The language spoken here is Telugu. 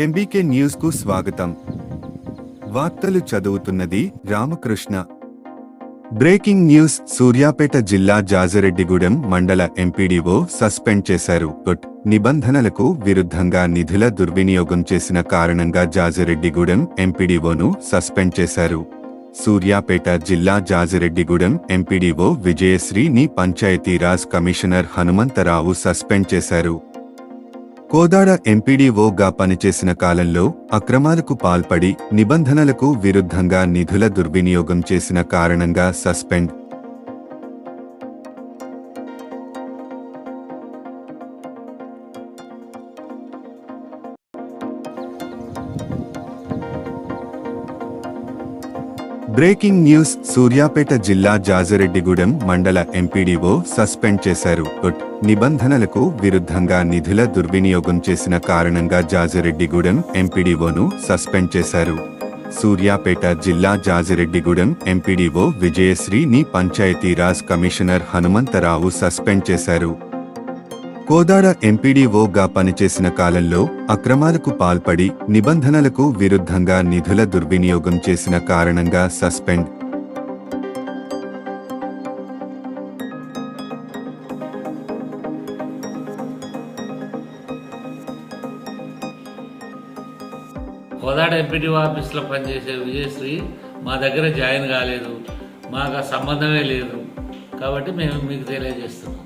ఎంబీకే న్యూస్కు స్వాగతం. వార్తలు చదువుతున్నది రామకృష్ణ. బ్రేకింగ్ న్యూస్ సూర్యాపేట జిల్లా జాజరెడ్డిగూడెం మండల ఎంపీడీఓ సస్పెండ్ చేశారు. నిబంధనలకు విరుద్ధంగా నిధుల దుర్వినియోగం చేసిన కారణంగా జాజిరెడ్డిగూడెం ఎంపీడీఓను సస్పెండ్ చేశారు. సూర్యాపేట జిల్లా జాజిరెడ్డిగూడెం ఎంపీడీఓ విజయశ్రీని పంచాయతీరాజ్ కమిషనర్ హనుమంతరావు సస్పెండ్ చేశారు. కోదాడ ఎంపీడీఓగా పనిచేసిన కాలంలో అక్రమాలకు పాల్పడి నిబంధనలకు విరుద్ధంగా నిధుల దుర్వినియోగం చేసిన కారణంగా సస్పెండ్ బ్రేకింగ్ న్యూస్ సూర్యాపేట జిల్లా జాజిరెడ్డిగూడెం మండల ఎంపీడీఓ సస్పెండ్ చేశారు. నిబంధనలకు విరుద్ధంగా నిధుల దుర్వినియోగం చేసిన కారణంగా జాజిరెడ్డిగూడెం ఎంపీడీఓను సస్పెండ్ చేశారు. సూర్యాపేట జిల్లా జాజిరెడ్డిగూడెం ఎంపీడీఓ విజయశ్రీని పంచాయతీరాజ్ కమిషనర్ హనుమంతరావు సస్పెండ్ చేశారు. కోదాడ ఎంపీడీఓగా పనిచేసిన కాలంలో అక్రమాలకు పాల్పడి నిబంధనలకు విరుద్ధంగా నిధుల దుర్వినియోగం చేసిన కారణంగా సస్పెండ్. కోదాడ ఎంపీడీ ఆఫీస్లో పనిచేసే విజయశ్రీ మా దగ్గర జాయిన్ కాలేదు. మాకు సంబంధమే లేదు. కాబట్టి మేము మీకు తెలియజేస్తున్నాం.